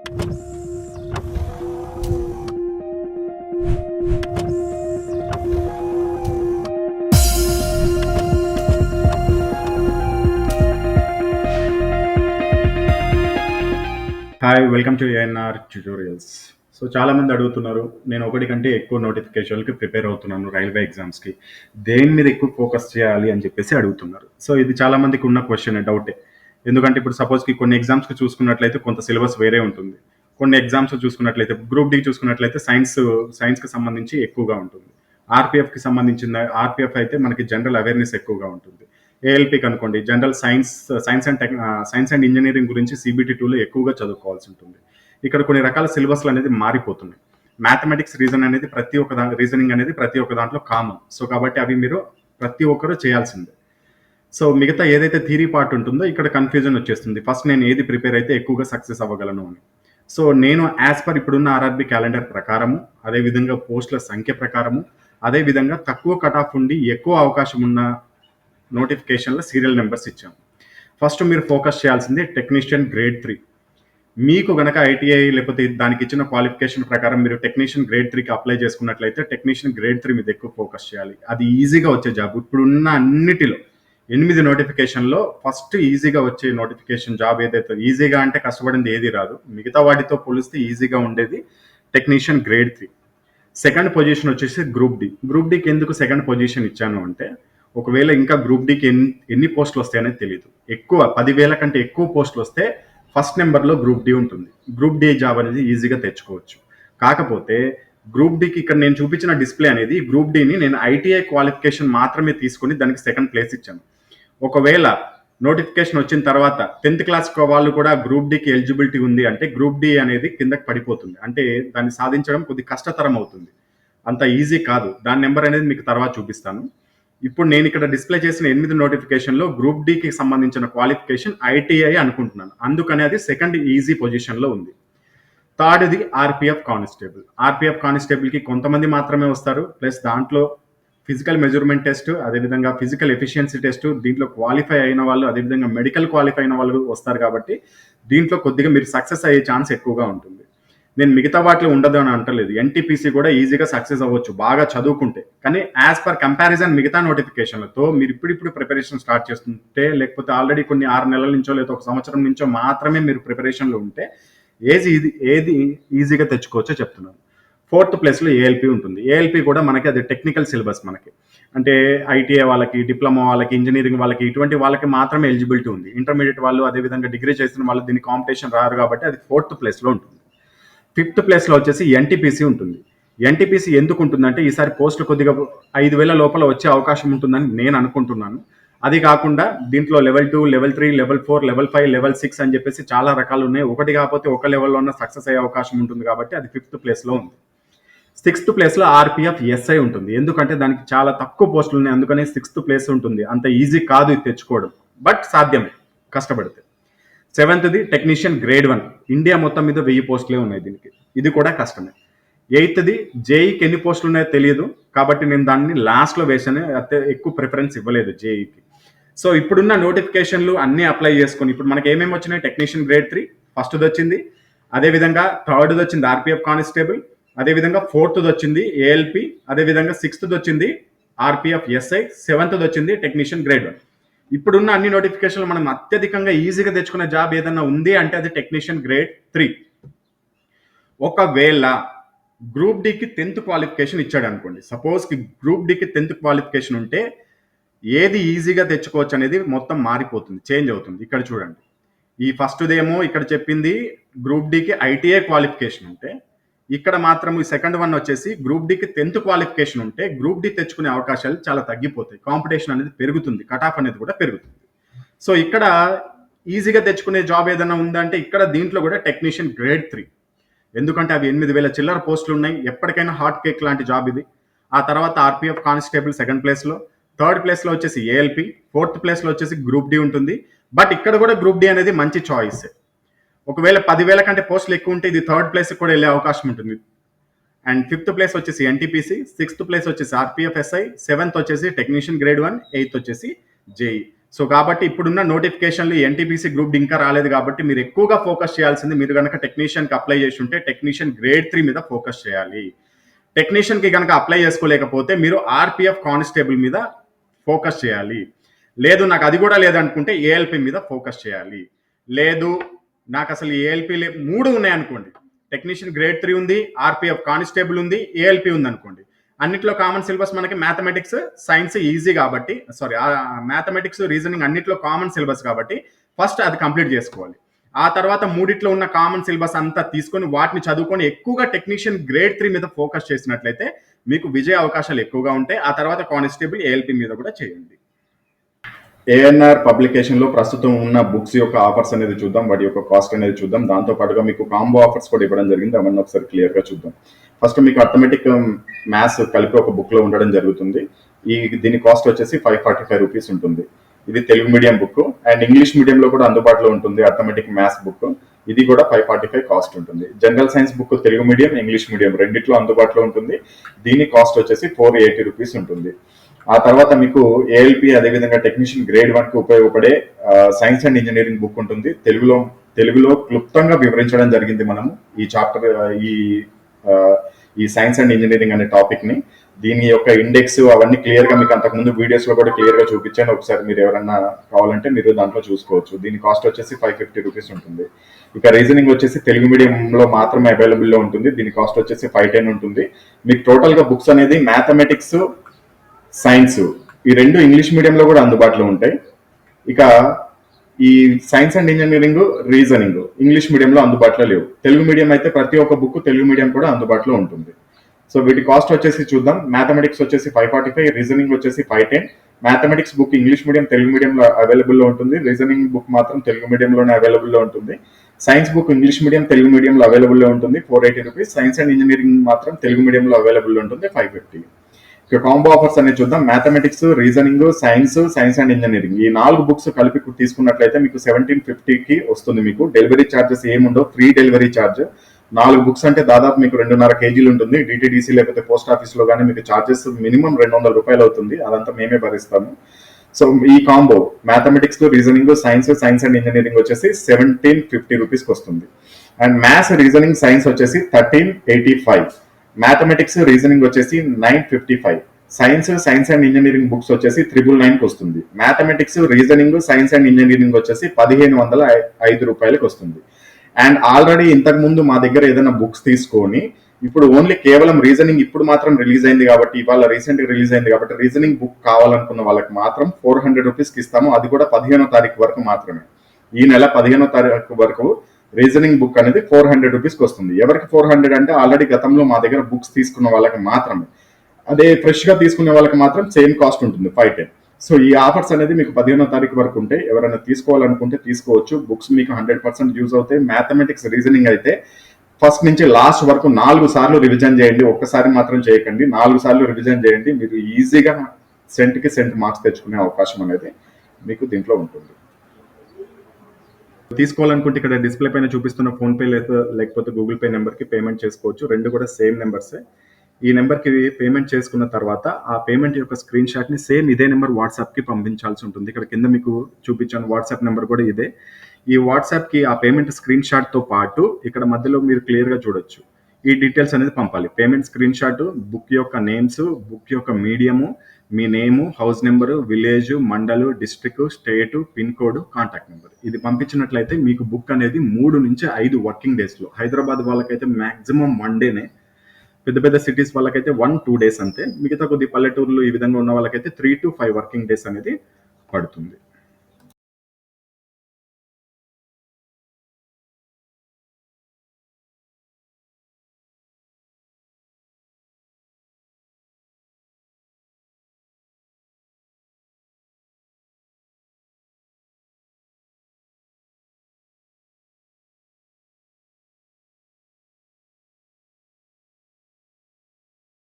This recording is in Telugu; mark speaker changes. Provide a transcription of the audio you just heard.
Speaker 1: Hi welcome to ANR tutorials so చాలా మంది అడుగుతున్నారు నేను ఒకటి కంటే ఎక్కువ నోటిఫికేషన్కి ప్రిపేర్ అవుతున్నాను రైల్వే ఎగ్జామ్స్కి దేని మీద ఎక్కువ ఫోకస్ చేయాలి అని చెప్పేసి అడుగుతున్నారు. సో ఇది చాలామందికి ఉన్న క్వశ్చన్ డౌటే ఎందుకంటే ఇప్పుడు సపోజ్కి కొన్ని ఎగ్జామ్స్కి చూసుకున్నట్లయితే కొంత సిలబస్ వేరే ఉంటుంది. కొన్ని ఎగ్జామ్స్ చూసుకున్నట్లయితే గ్రూప్ డి చూసుకున్నట్లయితే సైన్స్ సైన్స్కి సంబంధించి ఎక్కువగా ఉంటుంది. ఆర్పిఎఫ్కి సంబంధించిన ఆర్పిఎఫ్ అయితే మనకి జనరల్ అవేర్నెస్ ఎక్కువగా ఉంటుంది. ఏఎల్పికి అనుకోండి general science science and tech science and engineering గురించి సిబిటి టూలో ఎక్కువగా చదువుకోవాల్సి ఉంటుంది. ఇక్కడ కొన్ని రకాల సిలబస్లు అనేది మారిపోతున్నాయి. మ్యాథమెటిక్స్ రీజన్ అనేది ప్రతి ఒక్క దా రీజనింగ్ అనేది ప్రతి ఒక్క దాంట్లో కామన్ సో కాబట్టి అవి మీరు ప్రతి ఒక్కరూ చేయాల్సిందే. సో మిగతా ఏదైతే థీరీ పార్ట్ ఉంటుందో ఇక్కడ కన్ఫ్యూజన్ వచ్చేస్తుంది. ఫస్ట్ నేను ఏది ప్రిపేర్ అయితే ఎక్కువగా సక్సెస్ అవ్వగలను అని. సో నేను యాజ్ పర్ ఇప్పుడున్న ఆర్ఆర్బి క్యాలెండర్ ప్రకారము అదేవిధంగా పోస్టుల సంఖ్య ప్రకారము అదేవిధంగా తక్కువ కట్ ఆఫ్ ఉండి ఎక్కువ అవకాశం ఉన్న నోటిఫికేషన్లో సీరియల్ నెంబర్స్ ఇచ్చాము. ఫస్ట్ మీరు ఫోకస్ చేయాల్సింది టెక్నీషియన్ గ్రేడ్ త్రీ మీకు గనక ఐటీఐ లేకపోతే దానికి ఇచ్చిన క్వాలిఫికేషన్ ప్రకారం మీరు టెక్నీషియన్ గ్రేడ్ త్రీకి అప్లై చేసుకున్నట్లయితే టెక్నీషియన్ గ్రేడ్ త్రీ మీద ఎక్కువ ఫోకస్ చేయాలి. అది ఈజీగా వచ్చే జాబ్ ఇప్పుడున్న అన్నిటిలో ఎనిమిది నోటిఫికేషన్లో ఫస్ట్ ఈజీగా వచ్చే నోటిఫికేషన్ జాబ్ ఏదైతే ఈజీగా అంటే కష్టపడింది ఏది రాదు. మిగతా వాటితో పోలిస్తే ఈజీగా ఉండేది technician grade three second position వచ్చేసి గ్రూప్ డి గ్రూప్ డికి ఎందుకు సెకండ్ పొజిషన్ ఇచ్చాను అంటే ఒకవేళ ఇంకా గ్రూప్ డికి ఎన్ని ఎన్ని పోస్టులు వస్తాయనేది తెలియదు ఎక్కువ పదివేల కంటే ఎక్కువ పోస్టులు వస్తే ఫస్ట్ నెంబర్లో గ్రూప్ డి ఉంటుంది. గ్రూప్ డి జాబ్ అనేది ఈజీగా తెచ్చుకోవచ్చు. కాకపోతే గ్రూప్ డికి ఇక్కడ నేను చూపించిన డిస్ప్లే అనేది గ్రూప్ డిని నేను ఐటీఐ క్వాలిఫికేషన్ మాత్రమే తీసుకొని దానికి సెకండ్ ప్లేస్ ఇచ్చాను. ఒకవేళ నోటిఫికేషన్ వచ్చిన తర్వాత టెన్త్ క్లాస్ వాళ్ళు కూడా గ్రూప్ డికి ఎలిజిబిలిటీ ఉంది అంటే గ్రూప్ డి అనేది కిందకి పడిపోతుంది. అంటే దాన్ని సాధించడం కొద్ది కష్టతరం అవుతుంది. అంత ఈజీ కాదు. దాని నెంబర్ అనేది మీకు తర్వాత చూపిస్తాను. ఇప్పుడు నేను ఇక్కడ డిస్ప్లే చేసిన ఎనిమిది నోటిఫికేషన్లో గ్రూప్ డికి సంబంధించిన క్వాలిఫికేషన్ ఐటీఐ అనుకుంటున్నాను. అందుకనే అది సెకండ్ ఈజీ పొజిషన్లో ఉంది. థర్డ్ది ఆర్పిఎఫ్ కానిస్టేబుల్. ఆర్పిఎఫ్ కానిస్టేబుల్కి కొంతమంది మాత్రమే వస్తారు. ప్లస్ దాంట్లో ఫిజికల్ మెజర్మెంట్ టెస్ట్ అదేవిధంగా ఫిజికల్ ఎఫిషియన్సీ టెస్ట్ దీంట్లో క్వాలిఫై అయిన వాళ్ళు అదేవిధంగా మెడికల్ క్వాలిఫై అయిన వాళ్ళు వస్తారు కాబట్టి దీంట్లో కొద్దిగా మీరు సక్సెస్ అయ్యే ఛాన్స్ ఎక్కువగా ఉంటుంది. నేను మిగతా వాటిలో ఉండదు అని అంటలేదు. ఎన్టీపీసీ కూడా ఈజీగా సక్సెస్ అవ్వచ్చు బాగా చదువుకుంటే. కానీ యాజ్ పర్ కంపారిజన్ మిగతా నోటిఫికేషన్లతో మీరు ఇప్పుడిప్పుడు ప్రిపరేషన్ స్టార్ట్ చేస్తుంటే లేకపోతే ఆల్రెడీ కొన్ని ఆరు నెలల నుంచో లేదా ఒక సంవత్సరం నుంచో మాత్రమే మీరు ప్రిపరేషన్లో ఉంటే ఏది ఇది ఏది ఈజీగా తెచ్చుకోవచ్చో చెప్తున్నాను. ఫోర్త్ ప్లేస్లో ఏఎల్పి ఉంటుంది. ఏఎల్పి కూడా మనకి అది టెక్నికల్ సిలబస్ మనకి. అంటే ఐటీఐ వాళ్ళకి డిప్లొమా వాళ్ళకి ఇంజనీరింగ్ వాళ్ళకి ఇటువంటి వాళ్ళకి మాత్రమే ఎలిజిబిలిటీ ఉంది. ఇంటర్మీడియట్ వాళ్ళు అదేవిధంగా డిగ్రీ చేసిన వాళ్ళు దీని కాంపిటీషన్ రారు కాబట్టి అది ఫోర్త్ ప్లేస్లో ఉంటుంది. ఫిఫ్త్ ప్లేస్లో వచ్చేసి ఎన్టీపీసీ ఉంటుంది. ఎన్టీపీసీ ఎందుకు ఉంటుందంటే ఈసారి పోస్టులు కొద్దిగా ఐదు వేల లోపల వచ్చే అవకాశం ఉంటుందని నేను అనుకుంటున్నాను. అది కాకుండా దీంట్లో level two level three level four level five level six అని చెప్పేసి చాలా రకాలు ఉన్నాయి. ఒకటి కాకపోతే ఒక లెవెల్లో ఉన్న సక్సెస్ అయ్యే అవకాశం ఉంటుంది కాబట్టి అది ఫిఫ్త్ ప్లేస్లో ఉంది. సిక్స్త్ ప్లేస్లో ఆర్పిఎఫ్ ఎస్ఐ ఉంటుంది. ఎందుకంటే దానికి చాలా తక్కువ పోస్టులు ఉన్నాయి. అందుకని సిక్స్త్ ప్లేస్ ఉంటుంది. అంత ఈజీ కాదు ఇది తెచ్చుకోవడం. బట్ సాధ్యమే. కష్టపడితే. సెవెంత్ది టెక్నీషియన్ గ్రేడ్ వన్. ఇండియా మొత్తం మీద వెయ్యి పోస్టులే ఉన్నాయి దీనికి. ఇది కూడా కష్టమే. ఎయిత్ది జేఈకి ఎన్ని పోస్టులు ఉన్నాయో తెలియదు. కాబట్టి నేను దాన్ని లాస్ట్లో వేసాను అయితే ఎక్కువ ప్రిఫరెన్స్ ఇవ్వలేదు జేఈకి. సో ఇప్పుడున్న నోటిఫికేషన్లు అన్నీ అప్లై చేసుకుని ఇప్పుడు మనకి ఏమేమి వచ్చినాయి? టెక్నీషియన్ గ్రేడ్ త్రీ ఫస్ట్ది వచ్చింది. అదేవిధంగా థర్డ్ది వచ్చింది ఆర్పిఎఫ్ కానిస్టేబుల్. అదేవిధంగా ఫోర్త్ది వచ్చింది ఏఎల్పి అదేవిధంగా సిక్స్త్ది వచ్చింది ఆర్పిఎఫ్ ఎస్ఐ సెవెంత్ది వచ్చింది టెక్నీషియన్ గ్రేడ్ వన్. ఇప్పుడున్న అన్ని నోటిఫికేషన్లు మనం అత్యధికంగా ఈజీగా తెచ్చుకునే జాబ్ ఏదన్నా ఉంది అంటే అది టెక్నీషియన్ గ్రేడ్ త్రీ. ఒకవేళ గ్రూప్ డికి టెన్త్ క్వాలిఫికేషన్ ఇచ్చాడు అనుకోండి సపోజ్కి గ్రూప్ డికి టెన్త్ క్వాలిఫికేషన్ ఉంటే ఏది ఈజీగా తెచ్చుకోవచ్చు అనేది మొత్తం మారిపోతుంది చేంజ్ అవుతుంది. ఇక్కడ చూడండి. ఈ ఫస్ట్దేమో ఇక్కడ చెప్పింది గ్రూప్ డికి ఐటీఐ క్వాలిఫికేషన్ ఉంటే ఇక్కడ మాత్రం ఈ సెకండ్ వన్ వచ్చేసి గ్రూప్ డికి టెన్త్ క్వాలిఫికేషన్ ఉంటే గ్రూప్ డి తెచ్చుకునే అవకాశాలు చాలా తగ్గిపోతాయి. కాంపిటీషన్ అనేది పెరుగుతుంది. కట్ ఆఫ్ అనేది కూడా పెరుగుతుంది. సో ఇక్కడ ఈజీగా తెచ్చుకునే జాబ్ ఏదైనా ఉందంటే ఇక్కడ దీంట్లో కూడా టెక్నీషియన్ గ్రేడ్ త్రీ ఎందుకంటే అవి ఎనిమిది వేల చిల్లర పోస్టులు ఉన్నాయి. ఎప్పటికైనా హాట్ కేక్ లాంటి జాబ్ ఇది. ఆ తర్వాత ఆర్పిఎఫ్ కానిస్టేబుల్ సెకండ్ ప్లేస్లో థర్డ్ ప్లేస్లో వచ్చేసి ఏఎల్పి ఫోర్త్ ప్లేస్లో వచ్చేసి గ్రూప్ డి ఉంటుంది. బట్ ఇక్కడ కూడా గ్రూప్ డి అనేది మంచి చాయిస్ ఒకవేళ పదివేల కంటే పోస్టులు ఎక్కువ ఉంటే ఇది థర్డ్ ప్లేస్ కూడా వెళ్ళే అవకాశం ఉంటుంది. అండ్ ఫిఫ్త్ ప్లేస్ వచ్చేసి ఎన్టీపీసీ సిక్స్త్ ప్లేస్ వచ్చేసి ఆర్పిఎఫ్ఎస్ఐ సెవెంత్ వచ్చేసి టెక్నీషియన్ గ్రేడ్ వన్ ఎయిత్ వచ్చేసి జేఈ. సో కాబట్టి ఇప్పుడున్న నోటిఫికేషన్లు ఎన్టీపీసీ గ్రూప్ ఇంకా రాలేదు కాబట్టి మీరు ఎక్కువగా ఫోకస్ చేయాల్సింది మీరు కనుక టెక్నీషియన్కి అప్లై చేసి ఉంటే టెక్నీషియన్ గ్రేడ్ త్రీ మీద ఫోకస్ చేయాలి. టెక్నీషియన్కి కనుక అప్లై చేసుకోలేకపోతే మీరు ఆర్పిఎఫ్ కానిస్టేబుల్ మీద ఫోకస్ చేయాలి. లేదు నాకు అది కూడా లేదనుకుంటే ఏఎల్పి మీద ఫోకస్ చేయాలి. లేదు నాకు అసలు ఏఎల్పి లే మూడు ఉన్నాయి అనుకోండి టెక్నీషియన్ గ్రేడ్ త్రీ ఉంది ఆర్పిఎఫ్ కానిస్టేబుల్ ఉంది ఏఎల్పి ఉంది అనుకోండి అన్నిట్లో కామన్ సిలబస్ మనకి మ్యాథమెటిక్స్ సైన్స్ ఈజీ కాబట్టి సారీ మ్యాథమెటిక్స్ రీజనింగ్ అన్నిట్లో కామన్ సిలబస్ కాబట్టి ఫస్ట్ అది కంప్లీట్ చేసుకోవాలి. ఆ తర్వాత మూడిట్లో ఉన్న కామన్ సిలబస్ అంతా తీసుకొని వాటిని చదువుకొని ఎక్కువగా టెక్నీషియన్ గ్రేడ్ త్రీ మీద ఫోకస్ చేసినట్లయితే మీకు విజయ అవకాశాలు ఎక్కువగా ఉంటాయి. ఆ తర్వాత కానిస్టేబుల్ ఏఎల్పి మీద కూడా చేయండి. ఏఎన్ఆర్ పబ్లికేషన్లో ప్రస్తుతం ఉన్న బుక్స్ యొక్క ఆఫర్స్ అనేది చూద్దాం వాటి యొక్క కాస్ట్ అనేది చూద్దాం. దాంతో పాటుగా మీకు కాంబో ఆఫర్స్ కూడా ఇవ్వడం జరిగింది. అవన్నీ ఒకసారి క్లియర్గా చూద్దాం. ఫస్ట్ మీకు అథమెటిక్ మ్యాథ్స్ um, కలిపి ఒక బుక్లో ఉండడం జరుగుతుంది. ఈ దీని కాస్ట్ వచ్చేసి ఫైవ్ ఫార్టీ ఫైవ్ రూపీస్ ఉంటుంది. ఇది Telugu medium book and English medium లో కూడా అందుబాటులో ఉంటుంది అథమెటిక్ మ్యాథ్స్ బుక్ ఇది కూడా ఫైవ్ ఫార్టీ ఫైవ్ కాస్ట్ ఉంటుంది. General science book Telugu medium English medium రెండిట్లో అందుబాటులో ఉంటుంది. దీని కాస్ట్ వచ్చేసి ఫోర్ ఎయిటీ రూపీస్ ఉంటుంది. ఆ తర్వాత మీకు ఏఎల్పి అదేవిధంగా టెక్నీషియన్ గ్రేడ్ వన్కి ఉపయోగపడే సైన్స్ అండ్ ఇంజనీరింగ్ బుక్ ఉంటుంది. తెలుగులో తెలుగులో క్లుప్తంగా వివరించడం జరిగింది మనము. ఈ చాప్టర్ ఈ ఈ సైన్స్ అండ్ ఇంజనీరింగ్ అనే టాపిక్ని. దీని యొక్క ఇండెక్స్ అవన్నీ క్లియర్గా మీకు అంతకుముందు వీడియోస్లో కూడా క్లియర్గా చూపించాను. ఒకసారి మీరు ఎవరన్నా కావాలంటే మీరు దాంట్లో చూసుకోవచ్చు. దీని కాస్ట్ వచ్చేసి ఫైవ్ ఫిఫ్టీ రూపీస్ ఉంటుంది. ఇక రీజనింగ్ వచ్చేసి తెలుగు మీడియం లో మాత్రమే అవైలబుల్లో ఉంటుంది. దీని కాస్ట్ వచ్చేసి ఫైవ్ టెన్ ఉంటుంది. మీకు టోటల్గా బుక్స్ అనేది మ్యాథమెటిక్స్ సైన్స్. ఈ రెండు ఇంగ్లీష్ మీడియంలో కూడా అందుబాటులో ఉంటాయి. ఇక ఈ science and engineering reasoning English మీడియంలో అందుబాటులో లేవు. తెలుగు మీడియం అయితే ప్రతి ఒక్క బుక్ తెలుగు మీడియం కూడా అందుబాటులో ఉంటుంది. సో వీటి కాస్ట్ వచ్చేసి చూద్దాం. మ్యాథమెటిక్స్ వచ్చేసి ఫైవ్ ఫార్టీ ఫైవ్ రీజనింగ్ వచ్చేసి five ten mathematics book English medium Telugu మీడియంలో అవైలబుల్లో ఉంటుంది. రీజనింగ్ బుక్ మాత్రం తెలుగు మీడియంలోనే అవైలబుల్లో ఉంటుంది. Science book English medium Telugu మీడియంలో అవైలబుల్లో ఉంటుంది. Four eighty rupees science and engineering మాత్రం తెలుగు మీడియంలో అవైలబుల్లో ఉంటుంది ఫైవ్ ఫిఫ్టీ కాంబో ఆఫర్స్ అనేది చూద్దాం. Mathematics reasoning science science and engineering ఈ నాలుగు బుక్స్ కలిపి తీసుకున్నట్లయితే మీకు సెవెంటీన్ ఫిఫ్టీకి వస్తుంది మీకు. డెలివరీ ఛార్జెస్ ఏముండవు? ఫ్రీ డెలివరీ ఛార్జ్ నాలుగు బుక్స్ అంటే దాదాపు మీకు రెండున్నర కేజీలు ఉంటుంది. డిటిడిసి లేకపోతే పోస్ట్ ఆఫీస్లో కానీ మీకు ఛార్జెస్ మినిమం రెండు వందల రూపాయలు అవుతుంది. అదంతా మేమే భరిస్తాము. సో ఈ combo mathematics reasoning science science and engineering వచ్చేసి సెవెంటీన్ ఫిఫ్టీ రూపీస్కి వస్తుంది. అండ్ మ్యాథ్స్ రీజనింగ్ సైన్స్ వచ్చేసి thirteen eighty five mathematics reasoning వచ్చేసి nine fifty five science science and engineering books వచ్చేసి త్రిబుల్ నైన్కి వస్తుంది. Mathematics reasoning science and engineering వచ్చేసి పదిహేను వందల ఐదు రూపాయలకి వస్తుంది. అండ్ ఆల్రెడీ ఇంతకుముందు మా దగ్గర ఏదైనా బుక్స్ తీసుకొని ఇప్పుడు ఓన్లీ కేవలం రీజనింగ్ ఇప్పుడు మాత్రం రిలీజ్ అయింది కాబట్టి ఇవాళ రీసెంట్గా రిలీజ్ అయింది కాబట్టి రీజనింగ్ బుక్ కావాలనుకున్న వాళ్ళకి మాత్రం ఫోర్ హండ్రెడ్ రూపీస్కి ఇస్తాము. అది కూడా పదిహేనో తారీఖు వరకు మాత్రమే. ఈ నెల పదిహేనో తారీఖు వరకు రీజనింగ్ బుక్ అనేది ఫోర్ హండ్రెడ్ రూపీస్కి వస్తుంది. ఎవరికి ఫోర్ హండ్రెడ్ అంటే ఆల్రెడీ గతంలో మా దగ్గర బుక్స్ తీసుకున్న వాళ్ళకి మాత్రమే. అదే ఫ్రెష్గా తీసుకునే వాళ్ళకి మాత్రం సేమ్ కాస్ట్ ఉంటుంది ఫైవ్ టెన్. సో ఈ ఆఫర్స్ అనేది మీకు పదిహేనో తారీఖు వరకు ఉంటే ఎవరైనా తీసుకోవాలనుకుంటే తీసుకోవచ్చు. బుక్స్ మీకు హండ్రెడ్ పర్సెంట్ యూజ్ అవుతాయి. మ్యాథమెటిక్స్ రీజనింగ్ అయితే ఫస్ట్ నుంచి లాస్ట్ వరకు నాలుగు సార్లు రివిజన్ చేయండి. ఒక్కసారి మాత్రం చేయకండి. నాలుగు సార్లు రివిజన్ చేయండి. మీరు ఈజీగా సెంట్కి సెంట్ మార్క్స్ తెచ్చుకునే అవకాశం అనేది మీకు దీంట్లో ఉంటుంది. తీసుకోవాలనుకుంటే ఇక్కడ డిస్ప్లే పైన చూపిస్తున్న ఫోన్ పే లేదా లేకపోతే గూగుల్ పే నెంబర్కి పేమెంట్ చేసుకోవచ్చు. రెండు కూడా సేమ్ నెంబర్సే ఈ నెంబర్కి పేమెంట్ చేసుకున్న తర్వాత ఆ పేమెంట్ యొక్క స్క్రీన్ షాట్ని సేమ్ ఇదే నెంబర్ వాట్సాప్కి పంపించాల్సి ఉంటుంది. ఇక్కడ కింద మీకు చూపించాను వాట్సాప్ నెంబర్ కూడా ఇదే. ఈ వాట్సాప్కి ఆ పేమెంట్ స్క్రీన్ షాట్తో పాటు ఇక్కడ మధ్యలో మీరు క్లియర్గా చూడొచ్చు. ఈ డీటెయిల్స్ అనేది పంపాలి. పేమెంట్ స్క్రీన్ షాట్ బుక్ యొక్క నేమ్స్ బుక్ యొక్క మీడియము మీ name house number village mandal district state pin code contact number. ఇది పంపించినట్లయితే మీకు బుక్ అనేది మూడు నుంచి ఐదు వర్కింగ్ డేస్లో హైదరాబాద్ వాళ్ళకైతే మ్యాక్సిమం వన్ డేనే. పెద్ద పెద్ద సిటీస్ వాళ్ళకైతే వన్ టూ డేస్ అంతే. మిగతా కొద్ది పల్లెటూర్లు ఈ విధంగా ఉన్న వాళ్ళకైతే three to five working days అనేది పడుతుంది.